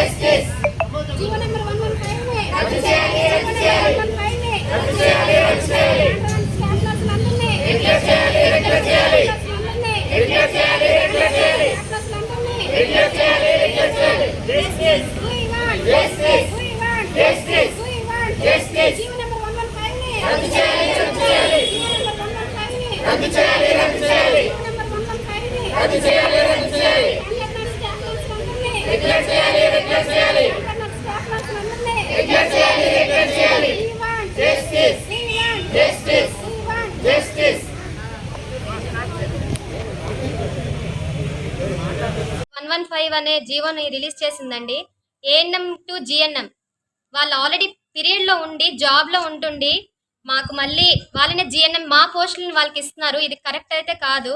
What justice GO number 115 ని రద్దు చేయాలి, రద్దు చేయాలి. 115 ని రద్దు చేయాలి, రద్దు చేయాలి. స్టాఫ్లర్స్లందరినీ రెగ్యులర్ చేయాలి, రెగ్యులర్ చేయాలి. స్టాఫ్లర్స్లందరినీ చేయాలి, చేయాలి. చేయాలి, చేయాలి. Justice We want Justice. We want Justice. We want Justice. GO number 115 ని రద్దు చేయాలి, రద్దు చేయాలి. జీవో 115 ని రద్దు చేయాలి, రద్దు చేయాలి. రద్దు చేయాలి, రద్దు చేయాలి. చేయాలి, చేయాలి. చేయాలి, వన్ వన్ ఫైవ్ అనే జీవోని రిలీజ్ చేసిందండి. ఏఎన్ఎం టు జిఎన్ఎం వాళ్ళు ఆల్రెడీ పీరియడ్లో ఉండి జాబ్లో ఉంటుండి మాకు మళ్ళీ వాళ్ళనే జిఎన్ఎం మా పోస్టులను వాళ్ళకి ఇస్తున్నారు. ఇది కరెక్ట్ అయితే కాదు.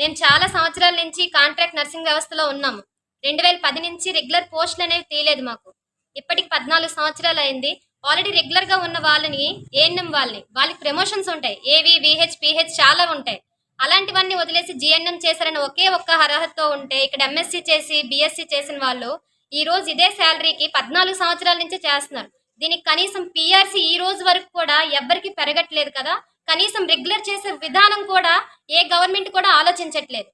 మేము చాలా సంవత్సరాల నుంచి కాంట్రాక్ట్ నర్సింగ్ వ్యవస్థలో ఉన్నాము. రెండు వేల పది నుంచి రెగ్యులర్ పోస్టులు అనేవి తీయలేదు మాకు. ఇప్పటికి పద్నాలుగు సంవత్సరాలు అయింది. ఆల్రెడీ రెగ్యులర్గా ఉన్న వాళ్ళని ఏఎన్ఎం వాళ్ళని వాళ్ళకి ప్రమోషన్స్ ఉంటాయి. ఏవి విహెచ్ పిహెచ్ చాలా ఉంటాయి. అలాంటివన్నీ వదిలేసి జిఎన్ఎం చేశారని ఒకే ఒక్క అర్హతతో ఉంటే ఇక్కడ ఎంఎస్సి చేసి బిఎస్సి చేసిన వాళ్ళు ఈ రోజు ఇదే శాలరీకి పద్నాలుగు సంవత్సరాల నుంచి చేస్తున్నారు. దీనికి కనీసం పిఆర్సి ఈ రోజు వరకు కూడా ఎవ్వరికి పెరగట్లేదు కదా. కనీసం రెగ్యులర్ చేసే విధానం కూడా ఏ గవర్నమెంట్ కూడా ఆలోచించట్లేదు.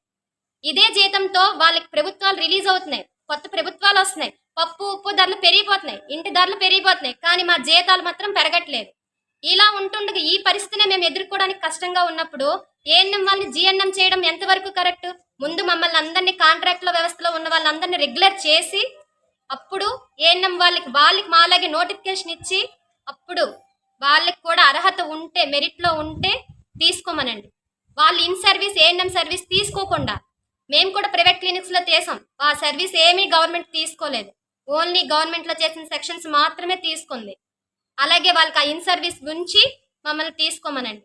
ఇదే జీతంతో వాళ్ళకి ప్రభుత్వాలు రిలీజ్ అవుతున్నాయి. కొత్త ప్రభుత్వాలు వస్తున్నాయి. పప్పు ఉప్పు ధరలు పెరిగిపోతున్నాయి. ఇంటి ధరలు పెరిగిపోతున్నాయి. కానీ మా జీతాలు మాత్రం పెరగట్లేదు. ఇలా ఉంటుండగా ఈ పరిస్థితిని మేము ఎదుర్కోవడానికి కష్టంగా ఉన్నప్పుడు ఏఎన్ఎం వాళ్ళని జిఎన్ఎం చేయడం ఎంతవరకు కరెక్ట్? ముందు మమ్మల్ని అందరినీ కాంట్రాక్ట్ల వ్యవస్థలో ఉన్న వాళ్ళందరినీ రెగ్యులర్ చేసి అప్పుడు ఏఎన్ఎం వాళ్ళకి వాళ్ళకి మాలాగే నోటిఫికేషన్ ఇచ్చి అప్పుడు వాళ్ళకి కూడా అర్హత ఉంటే మెరిట్లో ఉంటే తీసుకోమనండి. వాళ్ళు ఇన్ సర్వీస్ ఏఎన్ఎం సర్వీస్ తీసుకోకుండా మేము కూడా ప్రైవేట్ క్లినిక్స్లో చేసాం. ఆ సర్వీస్ ఏమీ గవర్నమెంట్ తీసుకోలేదు. ఓన్లీ గవర్నమెంట్లో చేసిన సెక్షన్స్ మాత్రమే తీసుకుంది. అలాగే వాళ్ళకి ఆ ఇన్ సర్వీస్ గురించి మమ్మల్ని తీసుకోమనండి.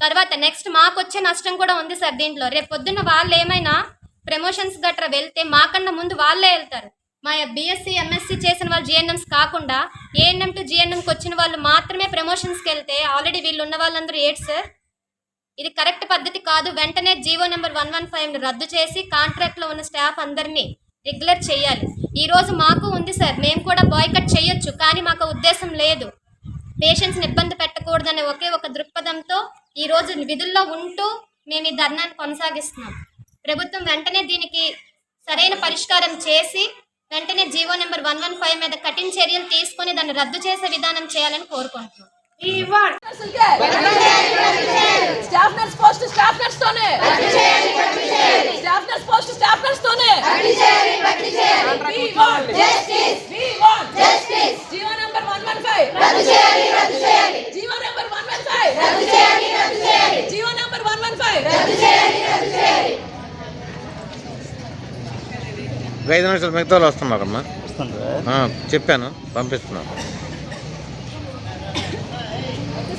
తర్వాత నెక్స్ట్ మాకు వచ్చే నష్టం కూడా ఉంది సార్ దీంట్లో. రేపు పొద్దున్న వాళ్ళు ఏమైనా ప్రమోషన్స్ గట్రా వెళ్తే మాకన్నా ముందు వాళ్ళే వెళ్తారు. మా బీఎస్సీ ఎంఎస్సీ చేసిన వాళ్ళు జిఎన్ఎంస్ కాకుండా ఏఎన్ఎం టు జిఎన్ఎంకి వచ్చిన వాళ్ళు మాత్రమే ప్రమోషన్స్కి వెళ్తే ఆల్రెడీ వీళ్ళు ఉన్న వాళ్ళందరూ ఏడ్ సార్? ఇది కరెక్ట్ పద్ధతి కాదు. వెంటనే GO number one one five రద్దు చేసి కాంట్రాక్ట్లో ఉన్న స్టాఫ్ అందరినీ రెగ్యులర్ చేయాలి. ఈ రోజు మాకు ఉంది సార్. మేము కూడా బాయ్కట్ చేయొచ్చు కానీ మాకు ఉద్దేశం లేదు. పేషెంట్స్ని ఇబ్బంది పెట్టకూడదనే ఒకే ఒక దృక్పథంతో ఈ రోజు విధుల్లో ఉంటూ మేము ఈ ధర్నాన్ని కొనసాగిస్తున్నాం. ప్రభుత్వం వెంటనే దీనికి సరైన పరిష్కారం చేసి వెంటనే GO number one one five మీద కఠిన చర్యలు తీసుకొని దాన్ని రద్దు చేసే విధానం చేయాలని కోరుకుంటున్నాం. Staff nurse post staff nurse తోనే. Staff nurse post staff nurse తోనే We want justice We want justice GO number 115 రద్దు చేయాలి రద్దు చేయాలి జీవో నంబర్ 115 రద్దు చేయాలి రద్దు చేయాలి జీవో నంబర్ 115 రద్దు చేయాలి రద్దు చేయాలి ఒక ఐదు నిమిషాలు మిగతా వాళ్ళు వస్తున్నారమ్మా. చెప్పాను పంపిస్తున్నాను.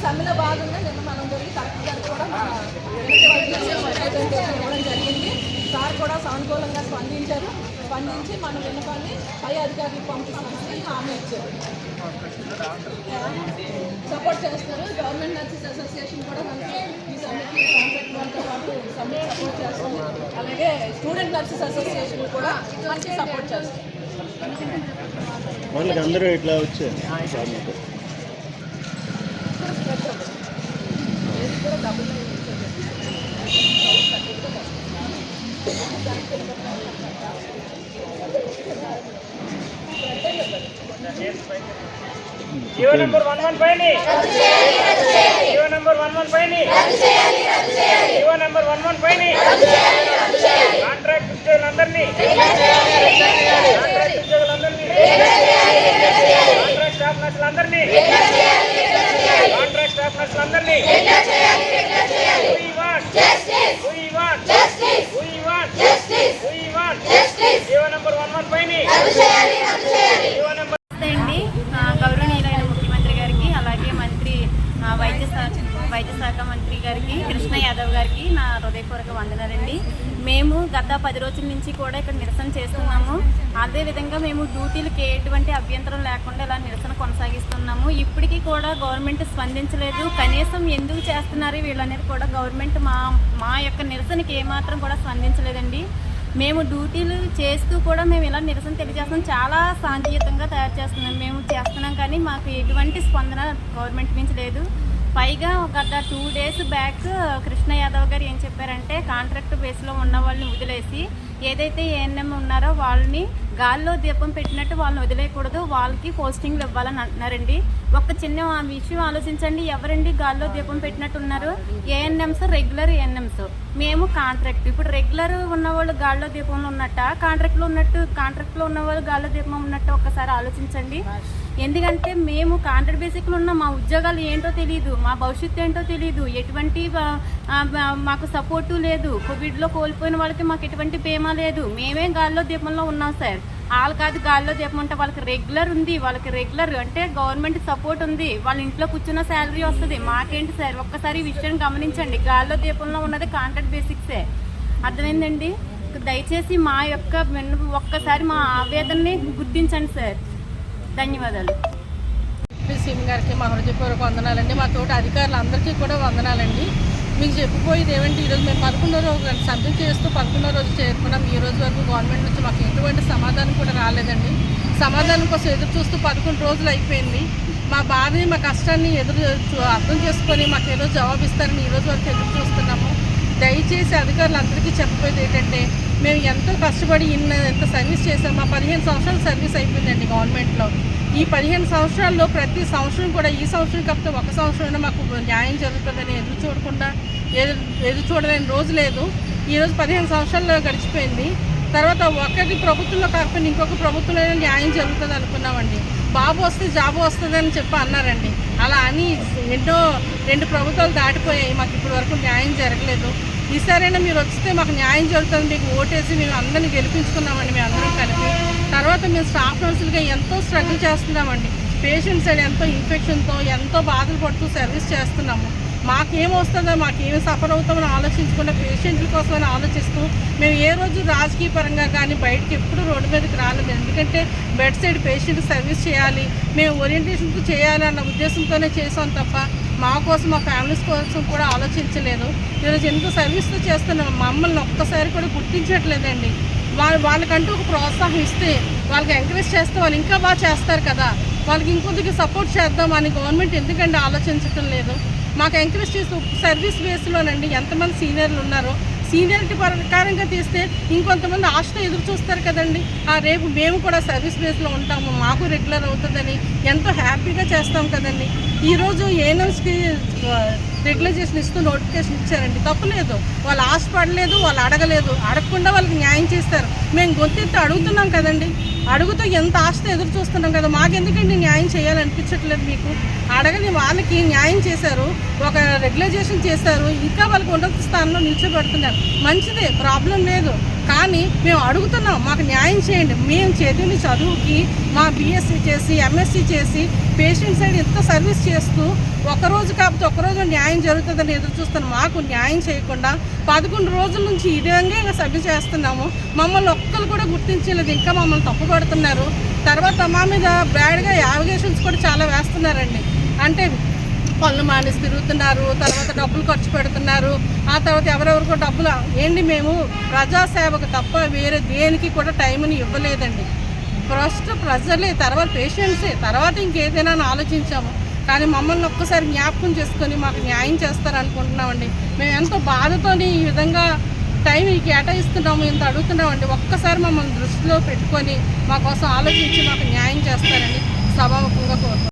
సమ్మెలో భాగంగా నిన్న మనం జరిగి కలెక్టర్ గారు కూడా ఇవ్వడం జరిగింది. సార్ కూడా సానుకూలంగా స్పందించారు. స్పందించి మన విన్నపాన్ని పై అధికారులకు పంపిస్తామని హామీ ఇచ్చారు. సపోర్ట్ చేస్తారు. గవర్నమెంట్ నర్సెస్ అసోసియేషన్ కూడా మనకి ఈ సమ్మెకి కాంట్రాక్ట్ పాటు సమ్మె సపోర్ట్ చేస్తుంది. అలాగే స్టూడెంట్ నర్సెస్ అసోసియేషన్ కూడా మనకి సపోర్ట్ చేస్తారు వాళ్ళకి అందరూ ఇట్లా వచ్చారు కూడా డబ్బులు GO number one one five GO number one one five GO number one one five contract ఉద్యోగులందరినీ. Contract ఉద్యోగులందరినీ. కాంట్రాక్ట్ స్టాఫ్ నర్సులందరినీ కాంట్రాక్ట్ స్టాఫ్ స్టాఫ్ నర్సులందరినీ రెగ్యులర్ చేయాలి రెగ్యులర్ చేయాలి. We want, justice we want, justice we want, justice we want. Justice GO number one one ఫైవ్ని రద్దు చేయాలి రద్దు చేయాలి. GO number నమస్తే అండి. ఆ, గౌరవనీయులైన ముఖ్యమంత్రి గారికి అలాగే మంత్రి వైద్య శాఖ వైద్య శాఖ మంత్రి గారికి కృష్ణ యాదవ్ గారికి నా హృదయపూర్వక వందనాలండి. గత పది రోజుల నుంచి కూడా ఇక్కడ నిరసన చేస్తున్నాము. అదేవిధంగా మేము డ్యూటీలకు ఎటువంటి అభ్యంతరం లేకుండా ఇలా నిరసన కొనసాగిస్తున్నాము. ఇప్పటికీ కూడా గవర్నమెంట్ స్పందించలేదు. కనీసం ఎందుకు చేస్తున్నారు వీళ్ళనేది కూడా గవర్నమెంట్ మా మా యొక్క నిరసనకి ఏమాత్రం కూడా స్పందించలేదండి. మేము డ్యూటీలు చేస్తూ కూడా మేము ఇలా నిరసన తెలియజేస్తున్నాం. చాలా శాంతియుతంగా తయారు చేస్తున్నాం. మేము చేస్తున్నాం కానీ మాకు ఎటువంటి స్పందన గవర్నమెంట్ నుంచి లేదు. పైగా గత two days back Krishna Yadav గారు ఏం చెప్పారంటే కాంట్రాక్ట్ బేస్లో ఉన్న వాళ్ళని వదిలేసి ఏదైతే ఏఎన్ఎం ఉన్నారో వాళ్ళని గాల్లో దీపం పెట్టినట్టు వాళ్ళని వదిలేయకూడదు వాళ్ళకి పోస్టింగ్లు ఇవ్వాలని అంటున్నారండి. ఒక చిన్న విషయం ఆలోచించండి. ఎవరండి గాల్లో దీపం పెట్టినట్టు ఉన్నారు ఏఎన్ఎంస్ రెగ్యులర్ ఏఎన్ఎంస్ మేము కాంట్రాక్ట్. ఇప్పుడు రెగ్యులర్ ఉన్నవాళ్ళు గాల్లో దీపంలో ఉన్నట్ట? కాంట్రాక్ట్లో ఉన్నట్టు కాంట్రాక్ట్లో ఉన్నవాళ్ళు గాల్లో దీపం ఉన్నట్టు ఒకసారి ఆలోచించండి. ఎందుకంటే మేము కాంట్రాక్ట్ బేసిక్లో ఉన్న మా ఉద్యోగాలు ఏంటో తెలియదు మా భవిష్యత్తు ఏంటో తెలియదు ఎటువంటి మాకు సపోర్టు లేదు. కోవిడ్లో కోల్పోయిన వాళ్ళకి మాకు ఎటువంటి బీమా లేదు. మేమే గాల్లో దీపంలో ఉన్నాం సార్. వాళ్ళు కాదు గాల్లో దీపం అంటే వాళ్ళకి రెగ్యులర్ ఉంది వాళ్ళకి రెగ్యులర్ అంటే గవర్నమెంట్ సపోర్ట్ ఉంది. వాళ్ళ ఇంట్లో కూర్చున్న శాలరీ వస్తుంది. మాకేంటి సార్? ఒక్కసారి ఈ విషయం గమనించండి. గాల్లో దీపంలో ఉన్నది కాంట్రాక్ట్ బేసిక్సే అర్థమైందండి? దయచేసి మా యొక్క ఒక్కసారి మా ఆవేదనని గుర్తించండి సార్. ధన్యవాదాలు. సీఎం గారికి మా హృదయపూర్వక వందనాలండి. మా తోటి అధికారులందరికీ కూడా వందనాలండి. మీకు చెప్పిపోయేది ఏమంటే ఈరోజు మేము పదకొండో రోజు సబ్మిట్ చేస్తూ పదకొండో రోజు చేరుకున్నాం. ఈ రోజు వరకు గవర్నమెంట్ నుంచి మాకు ఎటువంటి సమాధానం కూడా రాలేదండి. సమాధానం కోసం ఎదురు చూస్తూ పదకొండు రోజులు అయిపోయింది. మా బాధని మా కష్టాన్ని ఎదురు అర్థం చేసుకొని మాకు ఏదో జవాబు ఇస్తారని వరకు ఎదురు చూస్తున్నాము. దయచేసి అధికారులందరికీ చెప్పిపోయేది ఏంటంటే మేము ఎంతో కష్టపడి ఇన్న ఎంత సర్వీస్ చేసాం మా పదిహేను సంవత్సరాలు సర్వీస్ అయిపోయిందండి గవర్నమెంట్లో. ఈ పదిహేను సంవత్సరాల్లో ప్రతి సంవత్సరం కూడా ఈ సంవత్సరం కాకపోతే ఒక సంవత్సరం మాకు న్యాయం జరుగుతుందని ఎదురు చూడకుండా ఎదురు ఎదురు చూడలేని రోజు లేదు. ఈరోజు పదిహేను సంవత్సరాల్లో గడిచిపోయింది. తర్వాత ఒకటి ప్రభుత్వంలో కాకపోయినా ఇంకొక ప్రభుత్వంలో న్యాయం జరుగుతుంది అనుకున్నామండి. బాబు వస్తే జాబు వస్తుందని చెప్పి అన్నారండి. అలా అని ఎన్నో రెండు ప్రభుత్వాలు దాటిపోయాయి. మాకు ఇప్పటి వరకు న్యాయం జరగలేదు. ఈసారైనా మీరు వస్తే మాకు న్యాయం జరుగుతుంది మీకు ఓటేసి మేము అందరినీ గెలిపించుకున్నామండి మేము అందరం కలిపి. తర్వాత మేము స్టాఫ్ నర్సులుగా ఎంతో స్ట్రగుల్ చేస్తున్నామండి. పేషెంట్స్ సైడ్ ఎంతో ఇన్ఫెక్షన్తో ఎంతో బాధలు పడుతూ సర్వీస్ చేస్తున్నాము. మాకేం వస్తుందో మాకేమి సఫర్ అవుతామని ఆలోచించకుండా పేషెంట్ల కోసమని ఆలోచిస్తూ మేము ఏ రోజు రాజకీయ పరంగా కానీ బయటకి ఎప్పుడు రోడ్డు మీదకి రాలేదు. ఎందుకంటే బెడ్ సైడ్ పేషెంట్ సర్వీస్ చేయాలి మేము ఓరియంటేషన్తో చేయాలి అన్న ఉద్దేశంతోనే చేసాం తప్ప మా కోసం మా ఫ్యామిలీస్ కోసం కూడా ఆలోచించలేదు. ఈరోజు ఎందుకు సర్వీస్తో చేస్తున్నాం. మమ్మల్ని ఒక్కసారి కూడా గుర్తించట్లేదండి. వాళ్ళ వాళ్ళకంటూ ఒక ప్రోత్సాహం ఇస్తే వాళ్ళకి ఎంకరేజ్ చేస్తే వాళ్ళు ఇంకా బాగా చేస్తారు కదా. వాళ్ళకి ఇంకొద్దికి సపోర్ట్ చేద్దామని గవర్నమెంట్ ఎందుకంటే ఆలోచించటం లేదు. మాకు ఎంకరేజ్ చేసి సర్వీస్ బేస్లోనండి ఎంతమంది సీనియర్లు ఉన్నారో సీనియారిటీ ప్రకారంగా తీస్తే ఇంకొంతమంది ఆశతో ఎదురు చూస్తారు కదండి. ఆ రేపు మేము కూడా సర్వీస్ బేస్లో ఉంటాము. మాకు రెగ్యులర్ అవుతుందని ఎంతో హ్యాపీగా చేస్తాం కదండి. ఈరోజు ఏఎన్ఎంస్కి రెగ్యులైజేషన్ ఇస్తూ నోటిఫికేషన్ ఇచ్చారండి. తప్పులేదు వాళ్ళు ఆశపడలేదు వాళ్ళు అడగలేదు. అడగకుండా వాళ్ళకి న్యాయం చేస్తారు. మేము గొంతెత్తి అడుగుతున్నాం కదండి. అడుగుతూ ఎంత ఆశతో ఎదురు చూస్తున్నాం కదా మాకెందుకండి న్యాయం చేయాలనిపించట్లేదు మీకు? అడగని వాళ్ళకి న్యాయం చేశారు ఒక రెగ్యులైజేషన్ చేశారు ఇంకా వాళ్ళకి ఉన్నత స్థానంలో నిల్చోబెడుతున్నారు. మంచిదే ప్రాబ్లం లేదు. కానీ మేము అడుగుతున్నాం మాకు న్యాయం చేయండి. మేము చదివిన చదువుకి మా బీఎస్సీ చేసి ఎంఎస్సీ చేసి పేషెంట్ సైడ్ ఎంత సర్వీస్ చేస్తూ ఒకరోజు కాకపోతే ఒకరోజు న్యాయం జరుగుతుందని ఎదురు చూస్తాను మాకు న్యాయం చేయకుండా పదకొండు రోజుల నుంచి ఈ విధంగా సభ్య చేస్తున్నాము. మమ్మల్ని ఒక్కరు కూడా గుర్తించలేదు. ఇంకా మమ్మల్ని తప్పుపడుతున్నారు. తర్వాత మా మీద బ్యాడ్గా యావిగేషన్స్ కూడా చాలా వేస్తున్నారండి. అంటే పనులు మానేసి తిరుగుతున్నారు. తర్వాత డబ్బులు ఖర్చు పెడుతున్నారు. ఆ తర్వాత ఎవరెవరికో డబ్బులు ఏంటి మేము ప్రజాసేవకు తప్ప వేరే దేనికి కూడా టైంని ఇవ్వలేదండి. ఫస్ట్ ప్రజలే తర్వాత పేషెంట్సే తర్వాత ఇంకేదైనా అని ఆలోచించాము. కానీ మమ్మల్ని ఒక్కసారి జ్ఞాపకం చేసుకొని మాకు న్యాయం చేస్తారనుకుంటున్నామండి. మేము ఎంతో బాధతోని ఈ విధంగా టైం కేటాయిస్తున్నాము ఇంత అడుగుతున్నామండి. ఒక్కసారి మమ్మల్ని దృష్టిలో పెట్టుకొని మా కోసం ఆలోచించి మాకు న్యాయం చేస్తారని సభాముఖంగా కోరుకుంటున్నాం.